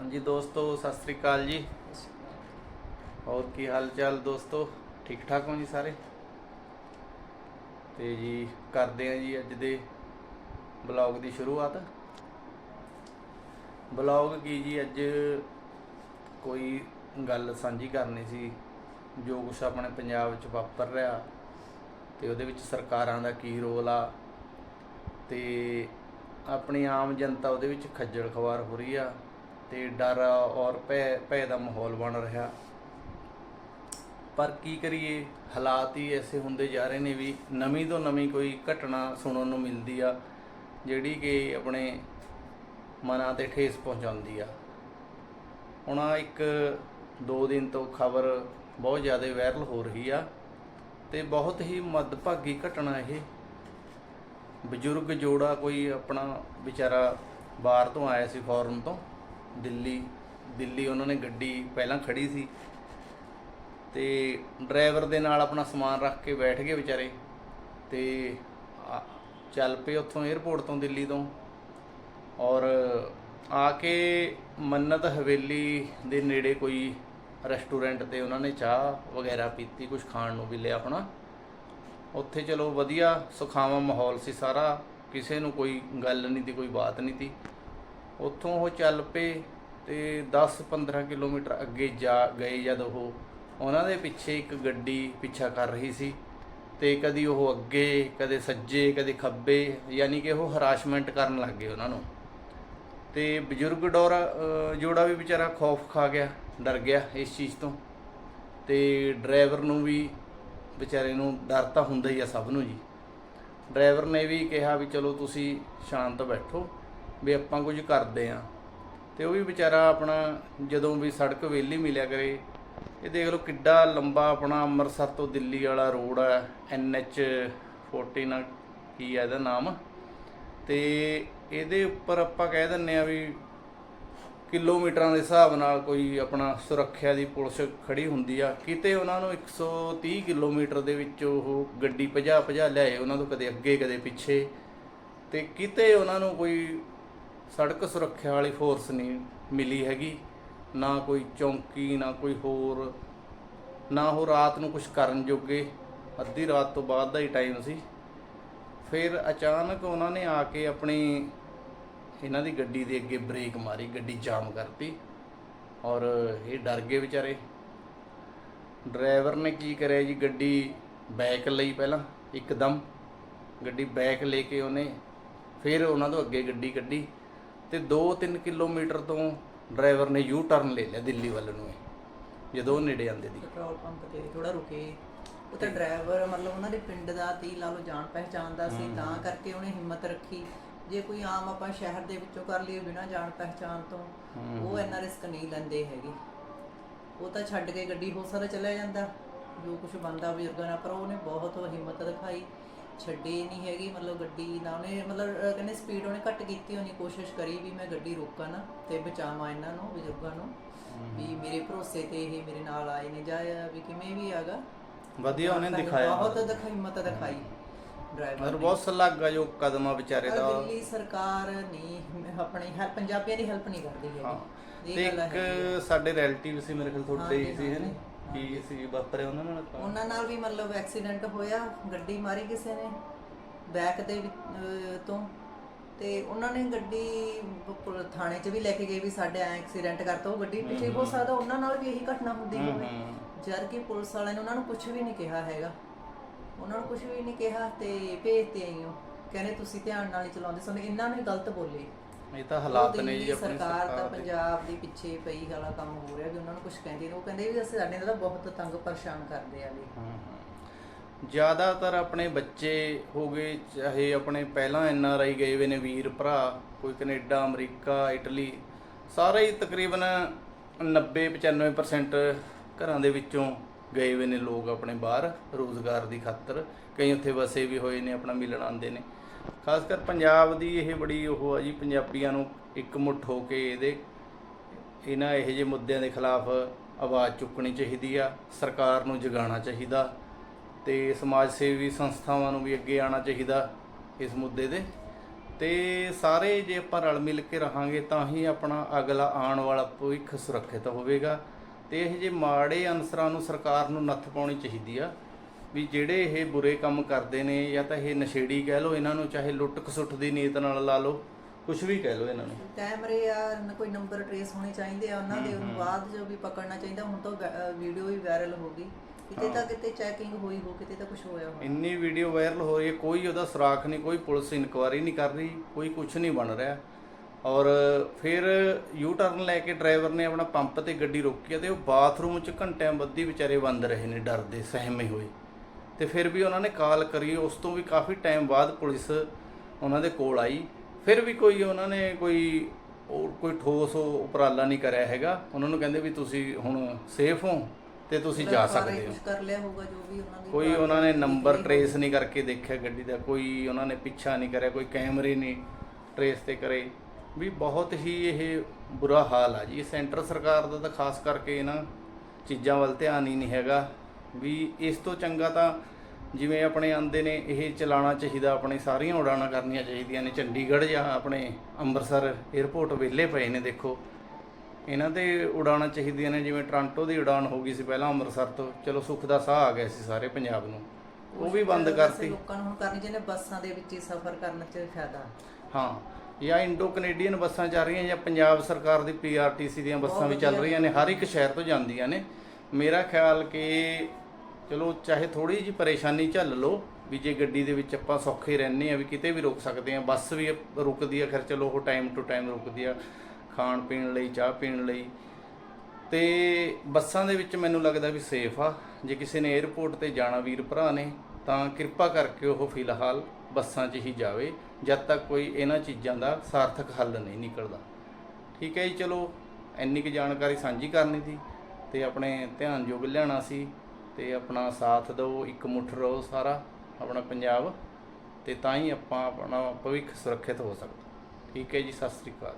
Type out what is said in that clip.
ਹਾਂਜੀ ਦੋਸਤੋ, ਸਤਿ ਸ੍ਰੀ ਅਕਾਲ ਜੀ। ਹੋਰ ਕੀ ਹਾਲ ਚਾਲ ਦੋਸਤੋ? ਠੀਕ ਠਾਕ ਹੋ ਜੀ ਸਾਰੇ? ਤੇ ਜੀ, ਕਰਦੇ ਆ ਜੀ ਅੱਜ ਦੇ ਬਲੌਗ ਦੀ ਸ਼ੁਰੂਆਤ। ਬਲੌਗ ਕੀ ਜੀ, ਅੱਜ ਕੋਈ ਗੱਲ ਸਾਂਝੀ ਕਰਨੀ ਸੀ। ਜੋ ਕੁਛ ਆਪਣੇ ਪੰਜਾਬ ਵਿੱਚ ਵਾਪਰ ਰਿਹਾ ਤੇ ਉਹਦੇ ਵਿੱਚ ਸਰਕਾਰਾਂ ਦਾ ਕੀ ਰੋਲ ਆ ਤੇ ਆਪਣੀ ਆਮ ਜਨਤਾ ਉਹਦੇ ਵਿੱਚ ਖੱਜਲ ਖਵਾਰ ਹੋ ਰਹੀ ਆ। ਤੇ ਡਰ ਔਰ ਭੈ ਭੈ ਦਾ ਮਾਹੌਲ ਬਣ ਰਿਹਾ। ਪਰ ਕੀ ਕਰੀਏ? ਹਾਲਾਤ ਹੀ ਐਸੇ ਹੁੰਦੇ ਜਾ ਰਹੇ ਨੇ ਵੀ ਨਵੀਂ ਤੋਂ ਨਵੀਂ ਕੋਈ ਘਟਨਾ ਸੁਣਨ ਨੂੰ ਮਿਲਦੀ ਆ, ਜਿਹੜੀ ਕਿ ਆਪਣੇ ਮਨਾਂ ਤੇ ਠੇਸ ਪਹੁੰਚਾਉਂਦੀ ਆ। ਹੁਣ ਆਹ ਇੱਕ ਦੋ ਦਿਨ ਤੋਂ ਖਬਰ ਬਹੁਤ ਜ਼ਿਆਦਾ ਵਾਇਰਲ ਹੋ ਰਹੀ ਆ ਤੇ ਬਹੁਤ ਹੀ ਮੱਦਭਾਗੀ ਘਟਨਾ ਇਹ। ਬਜ਼ੁਰਗ ਜੋੜਾ ਕੋਈ ਆਪਣਾ ਵਿਚਾਰਾ ਬਾਹਰ ਤੋਂ ਆਇਆ ਸੀ ਫੋਰਨ ਤੋਂ। ਦਿੱਲੀ ਦਿੱਲੀ ਉਹਨਾਂ ਨੇ ਗੱਡੀ ਪਹਿਲਾਂ ਖੜੀ ਸੀ ਤੇ ਡਰਾਈਵਰ ਦੇ ਨਾਲ ਆਪਣਾ ਸਮਾਨ ਰੱਖ ਕੇ ਬੈਠ ਗਏ ਵਿਚਾਰੇ ਤੇ ਚੱਲ ਪਏ ਉੱਥੋਂ 에ਅਰਪੋਰਟ ਤੋਂ ਦਿੱਲੀ ਤੋਂ ਔਰ ਆ ਕੇ ਮੰਨਤ ਹਵੇਲੀ ਦੇ ਨੇੜੇ ਕੋਈ ਰੈਸਟੋਰੈਂਟ ਤੇ ਉਹਨਾਂ ਨੇ ਚਾਹ ਵਗੈਰਾ ਪੀਤੀ ਕੁਝ ਖਾਣ ਨੂੰ ਵੀ ਲਿਆ ਆਪਣਾ ਉੱਥੇ ਚਲੋ ਵਧੀਆ ਸੁਖਾਵਾਂ ਮਾਹੌਲ ਸੀ ਸਾਰਾ, ਕਿਸੇ ਨੂੰ ਕੋਈ ਗੱਲ ਨਹੀਂ ਤੀ ਕੋਈ ਬਾਤ ਨਹੀਂ ਤੀ ਉੱਥੋਂ ਉਹ ਚੱਲ ਪਏ ਤੇ 10-15 ਕਿਲੋਮੀਟਰ ਅੱਗੇ ਜਾ ਗਏ ਜਦ ਉਹ। ਉਹਨਾਂ ਦੇ ਪਿੱਛੇ ਇੱਕ ਗੱਡੀ ਪਿੱਛਾ ਕਰ ਰਹੀ ਸੀ ਤੇ ਕਦੀ ਉਹ ਅੱਗੇ, ਕਦੇ ਸੱਜੇ, ਕਦੇ ਖੱਬੇ, ਯਾਨੀ ਕਿ ਉਹ ਹਰਾਸਮੈਂਟ ਕਰਨ ਲੱਗ ਗਏ ਉਹਨਾਂ ਨੂੰ। ਤੇ ਬਜ਼ੁਰਗ ਡੋਰਾ ਜੋੜਾ ਵੀ ਵਿਚਾਰਾ ਖੌਫ ਖਾ ਗਿਆ, ਡਰ ਗਿਆ ਇਸ ਚੀਜ਼ ਤੋਂ। ਤੇ ਡਰਾਈਵਰ ਨੂੰ ਵੀ ਵਿਚਾਰੇ ਨੂੰ ਡਰ ਤਾਂ ਹੁੰਦਾ ਹੀ ਆ ਸਭ ਨੂੰ ਜੀ। ਡਰਾਈਵਰ ਨੇ ਵੀ ਕਿਹਾ ਵੀ ਚਲੋ ਤੁਸੀਂ ਸ਼ਾਂਤ ਬੈਠੋ। ਵੀ ਆਪਾਂ ਕੁਝ ਕਰਦੇ ਆ ਤੇ ਉਹ ਵੀ ਵਿਚਾਰਾ ਆਪਣਾ ਜਦੋਂ ਵੀ ਸੜਕ ਵਿਹਲੀ ਮਿਲਿਆ ਕਰੇ, ਇਹ ਦੇਖ ਲਓ ਕਿੱਡਾ ਲੰਬਾ ਆਪਣਾ ਅੰਮ੍ਰਿਤਸਰ ਤੋਂ ਦਿੱਲੀ ਵਾਲਾ ਰੋਡ ਆ ਐਚ 14 ਨਾ ਕੀ ਆ ਇਹਦਾ ਨਾਮ। ਤੇ ਇਹਦੇ ਉੱਪਰ ਆਪਾਂ ਕਹਿ ਦਿੰਨੇ ਆ ਵੀ ਕਿਲੋਮੀਟਰਾਂ ਦੇ ਹਿਸਾਬ ਨਾਲ ਕੋਈ ਆਪਣਾ ਸੁਰੱਖਿਆ ਦੀ ਪੁਲਿਸ ਖੜੀ ਹੁੰਦੀ ਆ। ਕਿਤੇ ਉਹਨਾਂ ਨੂੰ 130 ਕਿਲੋਮੀਟਰ ਦੇ ਵਿੱਚ ਉਹ ਗੱਡੀ ਭਜਾ ਭਜਾ ਲਿਆਏ ਉਹਨਾਂ ਤੋਂ ਕਦੇ ਅੱਗੇ ਕਦੇ ਪਿੱਛੇ। ਤੇ ਕਿਤੇ ਉਹਨਾਂ ਨੂੰ ਕੋਈ ਸੜਕ ਸੁਰੱਖਿਆ ਵਾਲੀ ਫੋਰਸ ਨਹੀਂ ਮਿਲੀ ਹੈਗੀ। ਨਾ ਕੋਈ ਚੌਂਕੀ, ਨਾ ਕੋਈ ਹੋਰ, ਨਾ ਉਹ ਰਾਤ ਨੂੰ ਕੁਝ ਕਰਨ ਜੋਗੇ। ਅੱਧੀ ਰਾਤ ਤੋਂ ਬਾਅਦ ਦਾ ਹੀ ਟਾਈਮ ਸੀ। ਫਿਰ ਅਚਾਨਕ ਉਹਨਾਂ ਨੇ ਆ ਕੇ ਆਪਣੀ ਇਹਨਾਂ ਦੀ ਗੱਡੀ ਦੇ ਅੱਗੇ ਬ੍ਰੇਕ ਮਾਰੀ, ਗੱਡੀ ਜਾਮ ਕਰਤੀ ਔਰ ਇਹ ਡਰ ਗਏ ਵਿਚਾਰੇ। ਡਰਾਈਵਰ ਨੇ ਕੀ ਕਰਿਆ ਜੀ? ਗੱਡੀ ਬੈਕ ਲਈ ਪਹਿਲਾਂ, ਇੱਕਦਮ। ਗੱਡੀ ਬੈਕ ਲੈ ਕੇ ਉਹਨੇ ਫਿਰ ਉਹਨਾਂ ਤੋਂ ਅੱਗੇ ਗੱਡੀ ਕੱਢੀ। ਤੇ 2-3 ਕਿਲੋਮੀਟਰ ਤੋਂ ਡਰਾਈਵਰ ਨੇ ਯੂ ਟਰਨ ਲੈ ਲਿਆ ਦਿੱਲੀ ਵੱਲ ਨੂੰ ਇਹ, ਜਦੋਂ ਨੇੜੇ ਆਂਦੇ ਦੀ। ਪੈਟਰੋਲ ਪੰਪ ਤੇ ਥੋੜਾ ਰੁਕੇ। ਉਹ ਤਾਂ ਡਰਾਈਵਰ ਮਤਲਬ ਉਹਨਾਂ ਦੇ ਪਿੰਡ ਦਾ ਤੀ ਲਾ ਲਓ ਜਾਣ ਪਹਿਚਾਣ ਦਾ ਸੀ ਤਾਂ ਕਰਕੇ ਉਹਨੇ ਹਿੰਮਤ ਰੱਖੀ। ਜੇ ਕੋਈ ਆਮ ਆਪਾਂ ਸ਼ਹਿਰ ਦੇ ਵਿੱਚੋਂ ਕਰ ਲਈਏ ਬਿਨਾਂ ਜਾਣ ਪਹਿਚਾਣ ਤੋਂ ਉਹ ਇੰਨਾ ਰਿਸਕ ਨਹੀਂ ਲੈਂਦੇ ਹੈਗੇ। ਉਹ ਤਾਂ ਛੱਡ ਕੇ ਗੱਡੀ ਹੋ ਸਕਦਾ ਚਲਾ ਜਾਂਦਾ। ਜੋ ਕੁਝ ਬੰਦਾ ਬਜ਼ੁਰਗਾਂ ਨਾਲ ਪਰ ਉਹਨੇ ਬਹੁਤ ਹਿੰਮਤ ਦਿਖਾਈ ਛੱਡੀ ਨਹੀਂ ਹੈਗੀ ਮਤਲਬ ਗੱਡੀ ਨਾ ਉਹਨੇ ਮਤਲਬ ਅਹ ਕਹਿੰਦੇ ਸਪੀਡ ਉਹਨੇ ਘੱਟ ਕੀਤੀ ਹੋਣੀ ਕੋਸ਼ਿਸ਼ ਕਰੀ ਵੀ ਮੈਂ ਗੱਡੀ ਰੋਕਾਂ ਨਾ ਤੇ ਬਚਾਵਾਂ ਇਹਨਾਂ ਨੂੰ ਬਜ਼ੁਰਗਾਂ ਨੂੰ ਵੀ ਮੇਰੇ ਭਰੋਸੇ ਤੇ ਇਹ ਮੇਰੇ ਨਾਲ ਆਏ ਨੇ ਜਾਂ ਵੀ ਕਿਵੇਂ ਵੀ ਆਗਾ ਵਧੀਆ ਉਹਨੇ ਦਿਖਾਇਆ। ਬਹੁਤ ਦਿਖਾਈ ਹਿੰਮਤ ਦਿਖਾਈ ਡਰਾਈਵਰ ਮਤਲਬ ਬਹੁਤ ਸਲਾਗਾ ਜੋ ਕਦਮ ਵਿਚਾਰੇ ਦਾ। ਦਿੱਲੀ ਸਰਕਾਰ ਨਹੀਂ ਆਪਣੀ ਹੈਲਪ ਪੰਜਾਬੀਆਂ ਦੀ ਹੈਲਪ ਨਹੀਂ ਕਰਦੀ ਹਾਂ ਹੈਗੀ। ਤੇ ਇਹ ਗੱਲ ਹੈ ਇੱਕ ਸਾਡੇ ਰਿਲੇਟਿਵ ਸੀ ਮੇਰੇ ਖਿਆਲ ਤੁਹਾਡੇ ਹੀ ਸੀ ਹੈ ਹਾਂਜੀ। ਕੀ ਸੀ ਵਾਪਰਿਆ ਉਹਨਾਂ ਨਾਲ? ਉਹਨਾਂ ਨਾਲ ਵੀ ਮਤਲਬ ਐਕਸੀਡੈਂਟ ਹੋਇਆ ਗੱਡੀ ਮਾਰੀ ਕਿਸੇ ਨੇ ਬੈਕ ਦੇ ਵਿੱਚ, ਅਹ, ਤੋਂ। ਤੇ ਉਹਨਾਂ ਨੇ ਗੱਡੀ ਪੁਲ- ਥਾਣੇ 'ਚ ਵੀ ਲੈ ਕੇ ਗਏ ਵੀ ਸਾਡੇ ਐ ਐਕਸੀਡੈਂਟ ਕਰਤਾ ਉਹ ਗੱਡੀ ਪਿੱਛੇ ਹੋ ਸਕਦਾ ਉਹਨਾਂ ਨਾਲ ਵੀ ਇਹੀ ਘਟਨਾ ਹੁੰਦੀ ਹੋਵੇ। ਜਦ ਕਿ ਪੁਲਿਸ ਵਾਲਿਆਂ ਨੇ ਉਹਨਾਂ ਨੂੰ ਕੁਝ ਵੀ ਨਹੀਂ ਕਿਹਾ ਹੈਗਾ। ਉਹਨਾਂ ਨੂੰ ਕੁਝ ਵੀ ਨਹੀਂ ਕਿਹਾ ਤੇ ਭੇਜਤੇ ਆਈਓ ਕਹਿੰਦੇ ਤੁਸੀਂ ਧਿਆਨ ਨਾਲ ਹੀ ਚਲਾਉਂਦੇ ਸਨ ਇਹਨਾਂ ਨੇ ਗਲਤ ਬੋਲੇ। ਇਹ ਤਾਂ ਹਾਲਾਤ ਨੇ ਜੀ ਆਪਣੀ ਸਰਕਾਰ ਤਾਂ ਪੰਜਾਬ ਦੇ ਪਿੱਛੇ ਪਈ ਵਾਲਾ ਕੰਮ ਹੋ ਰਿਹਾ ਵੀ ਉਹਨਾਂ ਨੂੰ ਕੁਝ ਕਹਿੰਦੇ ਨੇ ਉਹ ਕਹਿੰਦੇ ਵੀ ਅਸੀਂ ਸਾਡੇ ਨਾਲ ਬਹੁਤ ਤੰਗ ਪਰੇਸ਼ਾਨ ਕਰਦੇ ਆ ਵੀ। ਜ਼ਿਆਦਾਤਰ ਆਪਣੇ ਬੱਚੇ ਹੋ ਗਏ ਚਾਹੇ ਆਪਣੇ ਪਹਿਲਾਂ ਐਨ ਆਰ ਆਈ ਗਏ ਵੇ ਨੇ ਵੀਰ ਭਰਾ ਕੋਈ ਕੈਨੇਡਾ ਅਮਰੀਕਾ ਇਟਲੀ ਸਾਰੇ ਹੀ ਤਕਰੀਬਨ 90-95% ਘਰਾਂ ਦੇ ਵਿੱਚੋਂ ਗਏ ਵੇ ਨੇ ਲੋਕ ਆਪਣੇ ਬਾਹਰ ਰੋਜ਼ਗਾਰ ਦੀ ਖਾਤਰ। ਕਈ ਉੱਥੇ ਵਸੇ ਵੀ ਹੋਏ ਨੇ ਆਪਣਾ ਮਿਲਣ ਆਉਂਦੇ ਨੇ। ਖਾਸ ਕਰ ਪੰਜਾਬ ਦੀ ਇਹ ਬੜੀ ਉਹ ਆ ਜੀ, ਪੰਜਾਬੀਆਂ ਨੂੰ ਇੱਕ ਮੁੱਠ ਹੋ ਕੇ ਇਹਦੇ ਇਹਨਾਂ ਇਹੋ ਜਿਹੇ ਮੁੱਦਿਆਂ ਦੇ ਖਿਲਾਫ ਆਵਾਜ਼ ਚੁੱਕਣੀ ਚਾਹੀਦੀ ਆ, ਸਰਕਾਰ ਨੂੰ ਜਗਾਉਣਾ ਚਾਹੀਦਾ ਤੇ ਸਮਾਜ ਸੇਵੀ ਸੰਸਥਾਵਾਂ ਨੂੰ ਵੀ ਅੱਗੇ ਆਉਣਾ ਚਾਹੀਦਾ ਇਸ ਮੁੱਦੇ ਦੇ। ਤੇ ਸਾਰੇ ਜੇ ਆਪਾਂ ਰਲ ਮਿਲ ਕੇ ਰਹਾਂਗੇ ਤਾਂ ਹੀ ਆਪਣਾ ਅਗਲਾ ਆਉਣ ਵਾਲਾ ਭਵਿੱਖ ਸੁਰੱਖਿਅਤ ਹੋਵੇਗਾ ਤੇ ਇਹ ਜੇ ਮਾੜੇ ਅਨਸਰਾਂ ਨੂੰ ਸਰਕਾਰ ਨੂੰ ਨੱਥ ਪਾਉਣੀ ਚਾਹੀਦੀ ਆ ਵੀ ਜਿਹੜੇ ਇਹ ਬੁਰੇ ਕੰਮ ਕਰਦੇ ਨੇ ਜਾਂ ਤਾਂ ਇਹ ਨਸ਼ੇੜੀ ਕਹਿ ਲਓ ਇਹਨਾਂ ਨੂੰ ਚਾਹੇ ਲੁੱਟ ਖਸੁੱਟ ਦੀ ਨੀਤ ਨਾਲ ਲਾ ਲਓ ਕੁਝ ਵੀ ਕਹਿ ਲਓ ਇਹਨਾਂ ਨੂੰ। ਕੈਮਰੇ ਆ ਕੋਈ ਨੰਬਰ ਟ੍ਰੇਸ ਹੋਣੇ ਚਾਹੀਦੇ ਆ ਉਹਨਾਂ ਦੇ ਉਹਨੂੰ ਬਾਅਦ ਜੋ ਵੀ ਪਕੜਨਾ ਚਾਹੀਦਾ ਹੁਣ ਤਾਂ ਵੀਡੀਓ ਵੀ ਵਾਇਰਲ ਹੋ ਗਈ। ਕਿਤੇ ਤਾਂ ਕਿਤੇ ਚੈਕਿੰਗ ਹੋਈ ਹੋ ਕਿਤੇ ਤਾਂ ਕੁਝ ਹੋਇਆ ਹੋ ਇੰਨੀ ਵੀਡੀਓ ਵਾਇਰਲ ਹੋ ਰਹੀ ਹੈ ਕੋਈ ਉਹਦਾ ਸੁਰਾਖ ਨਹੀਂ ਕੋਈ ਪੁਲਿਸ ਇਨਕੁਆਇਰੀ ਨਹੀਂ ਕਰ ਰਹੀ ਕੋਈ ਕੁਝ ਨਹੀਂ ਬਣ ਰਿਹਾ। ਔਰ ਫਿਰ ਯੂ ਟਰਨ ਲੈ ਕੇ ਡਰਾਈਵਰ ਨੇ ਆਪਣਾ ਪੰਪ ਤੇ ਗੱਡੀ ਰੋਕੀ ਤੇ ਉਹ ਬਾਥਰੂਮ 'ਚ ਘੰਟਿਆਂ ਬੱਧੀ ਵਿਚਾਰੇ ਬੰਦ ਰਹੇ ਨੇ ਡਰਦੇ ਸਹਿਮੇ ਹੋਏ। ਤੇ ਫਿਰ ਵੀ ਉਹਨਾਂ ਨੇ ਕਾਲ ਕਰੀ ਉਸ ਤੋਂ ਵੀ ਕਾਫੀ ਟਾਈਮ ਬਾਅਦ ਪੁਲਿਸ ਉਹਨਾਂ ਦੇ ਕੋਲ ਆਈ। ਫਿਰ ਵੀ ਕੋਈ ਉਹਨਾਂ ਨੇ ਕੋਈ ਕੋਈ ਠੋਸ ਉਪਰਾਲਾ ਨਹੀਂ ਕਰਿਆ ਹੈਗਾ। ਉਹਨਾਂ ਨੂੰ ਕਹਿੰਦੇ ਵੀ ਤੁਸੀਂ ਹੁਣ ਸੇਫ ਹੋ ਤੇ ਤੁਸੀਂ ਜਾ ਸਕਦੇ ਹੋ। ਕੁਝ ਕਰ ਲਿਆ ਹੋਊਗਾ ਜੋ ਵੀ ਉਹਨਾਂ ਦੀ ਕੋਈ ਉਹਨਾਂ ਨੇ ਨੰਬਰ ਟਰੇਸ ਨਹੀਂ ਕਰਕੇ ਦੇਖਿਆ ਗੱਡੀ ਦਾ ਕੋਈ ਉਹਨਾਂ ਨੇ ਪਿੱਛਾ ਨਹੀਂ ਕਰਿਆ ਕੋਈ ਕੈਮਰੇ ਨਹੀਂ ਟਰੇਸ ਤੇ ਕਰੇ। ਵੀ ਬਹੁਤ ਹੀ ਇਹ ਬੁਰਾ ਹਾਲ ਆ ਜੀ। ਸੈਂਟਰ ਸਰਕਾਰ ਦਾ ਤਾਂ ਖਾਸ ਕਰਕੇ ਇਹਨਾਂ ਚੀਜ਼ਾਂ ਵੱਲ ਧਿਆਨ ਹੀ ਨਹੀਂ ਹੈਗਾ। ਵੀ ਇਸ ਤੋਂ ਚੰਗਾ ਤਾਂ ਜਿਵੇਂ ਆਪਣੇ ਆਂਦੇ ਨੇ ਇਹ ਚਲਾਉਣਾ ਚਾਹੀਦਾ ਆਪਣੇ ਸਾਰੀਆਂ ਉਡਾਣਾਂ ਕਰਨੀਆਂ ਚਾਹੀਦੀਆਂ ਨੇ। ਚੰਡੀਗੜ੍ਹ ਜਾਂ ਆਪਣੇ ਅੰਮ੍ਰਿਤਸਰ 에ਅਰਪੋਰਟ ਵਿਹਲੇ ਪਏ ਨੇ ਦੇਖੋ। ਇਹਨਾਂ ਤੇ ਉਡਾਣਾਂ ਚਾਹੀਦੀਆਂ ਨੇ ਜਿਵੇਂ ਟ੍ਰਾਂਟੋ ਦੀ ਉਡਾਨ ਹੋ ਗਈ ਸੀ ਪਹਿਲਾਂ ਅੰਮ੍ਰਿਤਸਰ ਤੋਂ। ਚਲੋ ਸੁੱਖ ਦਾ ਸਾਹ ਆ ਗਿਆ ਸੀ ਸਾਰੇ ਪੰਜਾਬ ਨੂੰ। ਉਹ ਵੀ ਬੰਦ ਕਰਤੀ। ਲੋਕਾਂ ਨੂੰ ਹੁਣ ਕਰਨੀ ਚਾਹੀਦੀ ਬੱਸਾਂ ਦੇ ਵਿੱਚ ਹੀ ਸਫ਼ਰ ਕਰਨ 'ਚ ਫਾਇਦਾ। ਹਾਂ ਜਾਂ ਇੰਡੋ ਕੈਨੇਡੀਅਨ ਬੱਸਾਂ ਚੱਲ ਰਹੀਆਂ ਜਾਂ ਪੰਜਾਬ ਸਰਕਾਰ ਦੀ ਪੀਆਰਟੀਸੀ ਦੀਆਂ ਬੱਸਾਂ ਵੀ ਚੱਲ ਰਹੀਆਂ ਨੇ ਹਰ ਇੱਕ ਸ਼ਹਿਰ ਤੋਂ ਜਾਂਦੀਆਂ ਨੇ। ਮੇਰਾ ਖਿਆਲ ਕਿ ਚਲੋ ਚਾਹੇ ਥੋੜੀ ਜੀ ਪਰੇਸ਼ਾਨੀ ਝੱਲ ਲਓ ਵੀ ਜੇ ਗੱਡੀ ਦੇ ਵਿੱਚ ਆਪਾਂ ਸੌਖੇ ਰਹਿੰਦੇ ਆ ਵੀ ਕਿਤੇ ਵੀ ਰੁਕ ਸਕਦੇ ਆ ਬੱਸ ਵੀ ਰੁਕਦੀ ਆ, ਖੈਰ ਚਲੋ ਉਹ ਟਾਈਮ ਟੂ ਟਾਈਮ ਰੁਕਦੀ ਆ, ਖਾਣ ਪੀਣ ਲਈ, ਚਾਹ ਪੀਣ ਲਈ। ਤੇ ਬੱਸਾਂ ਦੇ ਵਿੱਚ ਮੈਨੂੰ ਲੱਗਦਾ ਵੀ ਸੇਫ ਆ। ਜੇ ਕਿਸੇ ਨੇ 에ਅਰਪੋਰਟ ਤੇ ਜਾਣਾ ਵੀਰ ਭਰਾ ਨੇ, ਤਾਂ ਕਿਰਪਾ ਕਰਕੇ ਉਹ ਫਿਲਹਾਲ ਬੱਸਾਂ 'ਚ ਹੀ ਜਾਵੇ। ਜਦ ਤੱਕ ਕੋਈ ਇਹਨਾਂ ਚੀਜ਼ਾਂ ਦਾ ਸਾਰਥਕ ਹੱਲ ਨਹੀਂ ਨਿਕਲਦਾ। ਠੀਕ ਹੈ ਜੀ, ਚਲੋ, ਇੰਨੀ ਕੁ ਜਾਣਕਾਰੀ ਸਾਂਝੀ ਕਰਨੀ ਸੀ। ਤੇ ਆਪਣੇ ਧਿਆਨ ਯੋਗ ਲਿਆਉਣਾ ਸੀ ਤੇ ਆਪਣਾ ਸਾਥ ਦਿਓ, ਇੱਕ ਮੁੱਠ ਰਹੋ ਸਾਰਾ ਆਪਣਾ ਪੰਜਾਬ ਤੇ ਤਾਂ ਹੀ ਆਪਾਂ ਆਪਣਾ ਭਵਿੱਖ ਸੁਰੱਖਿਅਤ ਹੋ ਸਕਦਾ। ਠੀਕ ਹੈ ਜੀ, ਸਤਿ ਸ੍ਰੀ ਅਕਾਲ।